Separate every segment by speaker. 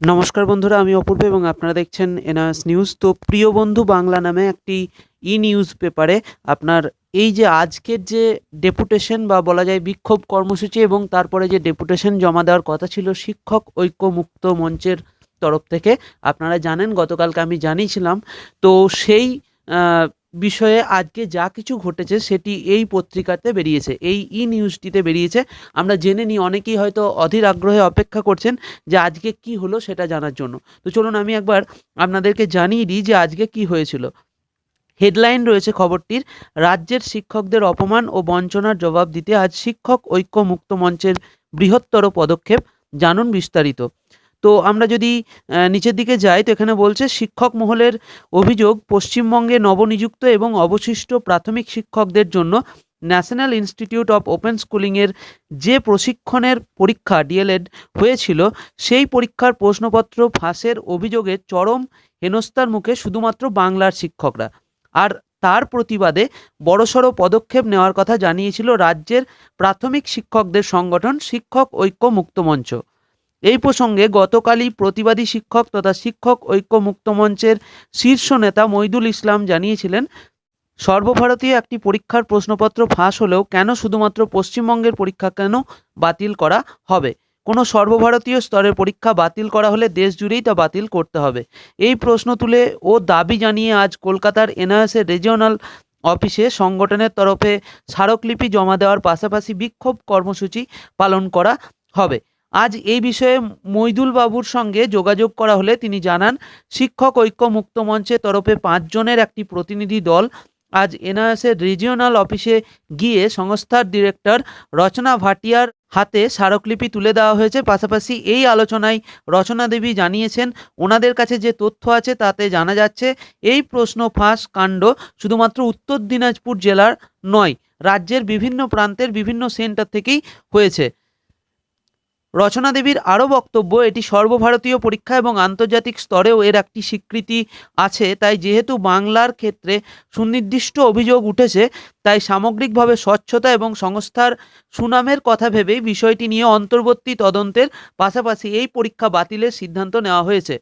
Speaker 1: নমস্কার বন্ধুরা, আমি অপূর্ব এবং আপনারা দেখছেন এনআরএস নিউজ। তো প্রিয় বন্ধু, বাংলা নামে একটি ই নিউজ পেপারে আপনার এই যে আজকের যে ডেপুটেশন বা বলা যায় বিক্ষোভ কর্মসূচি এবং তারপরে যে ডেপুটেশন জমা দেওয়ার কথা ছিল শিক্ষক ঐক্য মুক্ত মঞ্চের তরফ থেকে, আপনারা জানেন, গতকালকে আমি জানিয়েছিলাম। তো সেই বিষয়ে আজকে যা কিছু ঘটেছে সেটি এই পত্রিকাতে বেরিয়েছে, এই ই নিউজটিতে বেরিয়েছে। আমরা জেনে নিই, অনেকেই হয়তো অধীর আগ্রহে অপেক্ষা করছেন যে আজকে কি হলো সেটা জানার জন্য। তো চলুন আমি একবার আপনাদেরকে জানিয়ে দিই যে আজকে কি হয়েছিল। হেডলাইন রয়েছে খবরটির, রাজ্যের শিক্ষকদের অপমান ও বঞ্চনার জবাব দিতে আজ শিক্ষক ঐক্য মুক্ত মঞ্চের বৃহত্তর পদক্ষেপ, জানুন বিস্তারিত। তো আমরা যদি নিচের দিকে যাই তো এখানে বলছে, শিক্ষক মহলের অভিযোগ পশ্চিমবঙ্গে নবনিযুক্ত এবং অবশিষ্ট প্রাথমিক শিক্ষকদের জন্য ন্যাশনাল ইনস্টিটিউট অফ ওপেন স্কুলিংয়ের যে প্রশিক্ষণের পরীক্ষা, ডিএলএড, হয়েছিল, সেই পরীক্ষার প্রশ্নপত্র ফাঁসের অভিযোগে চরম হেনস্থার মুখে শুধুমাত্র বাংলার শিক্ষকরা। আর তার প্রতিবাদে বড়সড় পদক্ষেপ নেওয়ার কথা জানিয়েছিল রাজ্যের প্রাথমিক শিক্ষকদের সংগঠন শিক্ষক ঐক্য মুক্ত মঞ্চ। এই প্রসঙ্গে গতকালই প্রতিবাদী শিক্ষক তথা শিক্ষক ঐক্য মুক্ত মঞ্চের শীর্ষ নেতা মইদুল ইসলাম জানিয়েছিলেন, সর্বভারতীয় একটি পরীক্ষার প্রশ্নপত্র ফাঁস হলেও কেন শুধুমাত্র পশ্চিমবঙ্গের পরীক্ষা কেন বাতিল করা হবে? কোনো সর্বভারতীয় স্তরের পরীক্ষা বাতিল করা হলে দেশ জুড়েই তা বাতিল করতে হবে। এই প্রশ্ন তুলে ও দাবি জানিয়ে আজ কলকাতার এনআইএসের রিজিওনাল অফিসে সংগঠনের তরফে স্মারকলিপি জমা দেওয়ার পাশাপাশি বিক্ষোভ কর্মসূচি পালন করা হবে। আজ এই বিষয়ে মইদুল বাবুর সঙ্গে যোগাযোগ করা হলে তিনি জানান, শিক্ষক ঐক্য মুক্ত মঞ্চের তরফে পাঁচজনের একটি প্রতিনিধি দল আজ এনআইএসের রিজিওনাল অফিসে গিয়ে সংস্থার ডিরেক্টর রচনা ভাটিয়ার হাতে স্মারকলিপি তুলে দেওয়া হয়েছে। পাশাপাশি এই আলোচনায় রচনা দেবী জানিয়েছেন, ওনাদের কাছে যে তথ্য আছে তাতে জানা যাচ্ছে, এই প্রশ্ন ফাঁস কাণ্ড শুধুমাত্র উত্তর দিনাজপুর জেলার নয়, রাজ্যের বিভিন্ন প্রান্তের বিভিন্ন সেন্টার থেকেই হয়েছে। রচনা দেবীর আরও বক্তব্য, এটি সর্বভারতীয় পরীক্ষা এবং আন্তর্জাতিক স্তরেও এর একটি স্বীকৃতি আছে। তাই যেহেতু বাংলার ক্ষেত্রে সুনির্দিষ্ট অভিযোগ উঠেছে, তাই সামগ্রিকভাবে স্বচ্ছতা এবং সংস্থার সুনামের কথা ভেবেই বিষয়টি নিয়ে অন্তর্বর্তী তদন্তের পাশাপাশি এই পরীক্ষা বাতিলের সিদ্ধান্ত নেওয়া হয়েছে।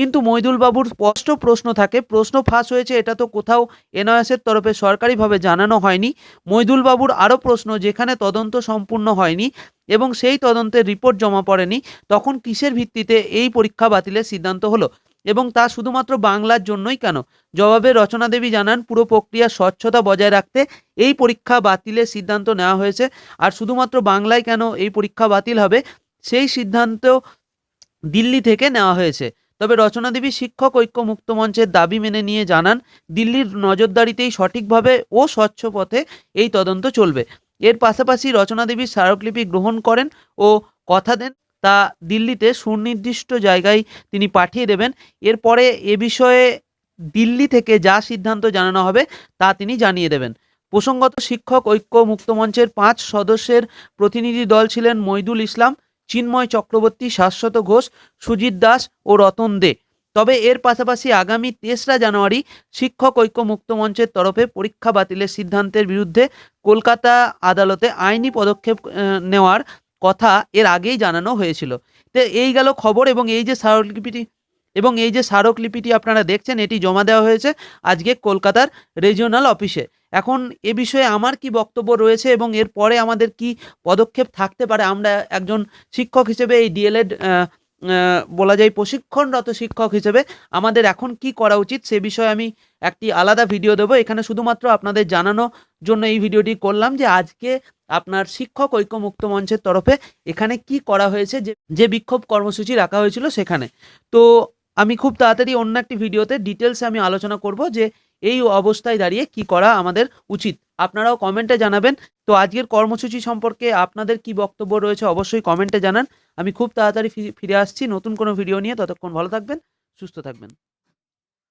Speaker 1: কিন্তু মইদুল বাবুর স্পষ্ট প্রশ্ন থাকে। প্রশ্ন ফাঁস হয়েছে, এটা তো কোথাও এনআইএসের তরফে সরকারিভাবে জানানো হয়নি। মইদুল বাবুর আরও প্রশ্ন, যেখানে তদন্ত সম্পূর্ণ হয়নি এবং সেই তদন্তের রিপোর্ট জমা পড়েনি, তখন কিসের ভিত্তিতে এই পরীক্ষা বাতিলের সিদ্ধান্ত হলো? এবং তা শুধুমাত্র বাংলার জন্যই কেন? জবাবে রচনা দেবী জানান, পুরো প্রক্রিয়ার স্বচ্ছতা বজায় রাখতে এই পরীক্ষা বাতিলের সিদ্ধান্ত নেওয়া হয়েছে। আর শুধুমাত্র বাংলায় কেন এই পরীক্ষা বাতিল হবে? সেই সিদ্ধান্ত দিল্লি থেকে নেওয়া হয়েছে। তবে রচনা দেবী শিক্ষক ঐক্য মুক্ত মঞ্চের দাবি মেনে নিয়ে জানান, দিল্লির নজরদারিতেই সঠিকভাবে ও স্বচ্ছ পথে এই তদন্ত চলবে। এর পাশাপাশি রচনা দেবীর স্মারকলিপি গ্রহণ করেন ও কথা দেন, তা দিল্লিতে সুনির্দিষ্ট জায়গায় তিনি পাঠিয়ে দেবেন। এরপরে এ বিষয়ে দিল্লি থেকে যা সিদ্ধান্ত জানানো হবে তা তিনি জানিয়ে দেবেন। প্রসঙ্গত শিক্ষক ঐক্য মুক্তমঞ্চের পাঁচ সদস্যের প্রতিনিধি দল ছিলেন মইদুল ইসলাম। চিন্ময় চক্রবর্তী, শাশ্বত ঘোষ, সুজিত দাস ও রতন দে। তবে এর পাশাপাশি আগামী তেসরা জানুয়ারি শিক্ষক ঐক্য মুক্ত মঞ্চের তরফে পরীক্ষা বাতিলের সিদ্ধান্তের বিরুদ্ধে কলকাতা আদালতে আইনি পদক্ষেপ নেওয়ার কথা এর আগেই জানানো হয়েছিল। তো এই গেল খবর এবং এই যে স্মারকলিপিটি, এবং এই যে স্মারকলিপিটি আপনারা দেখছেন, এটি জমা দেওয়া হয়েছে আজকে কলকাতার রিজিওনাল অফিসে এখন এ বিষয়ে আমার কি বক্তব্য রয়েছে এবং এর পরে আমাদের কি পদক্ষেপ থাকতে পারে? আমরা একজন শিক্ষক হিসেবে এই ডিএলএড বলা যায় প্রশিক্ষণরত শিক্ষক হিসেবে আমাদের এখন কি করা উচিত সে বিষয়ে আমি একটি আলাদা ভিডিও দেবো। এখানে শুধুমাত্র আপনাদের জানানোর জন্য এই ভিডিওটি করলাম যে আজকে আপনার শিক্ষক ঐক্য মুক্ত মঞ্চের তরফে এখানে কি করা হয়েছে, যে যে বিক্ষোভ কর্মসূচি রাখা হয়েছিল সেখানে। তো আমি খুব তাড়াতাড়ি অন্য একটি ভিডিওতে ডিটেলসে আমি আলোচনা করব যে এই অবস্থায় দাঁড়িয়ে কি করা আমাদের উচিত? আপনারাও কমেন্টে জানাবেন। তো আজকের কর্মসূচি সম্পর্কে আপনাদের কি বক্তব্য রয়েছে অবশ্যই কমেন্টে জানান। আমি খুব তাড়াতাড়ি ফিরে আসছি। নতুন কোনো ভিডিও নিয়ে। ততক্ষণ ভালো থাকবেন, সুস্থ থাকবেন।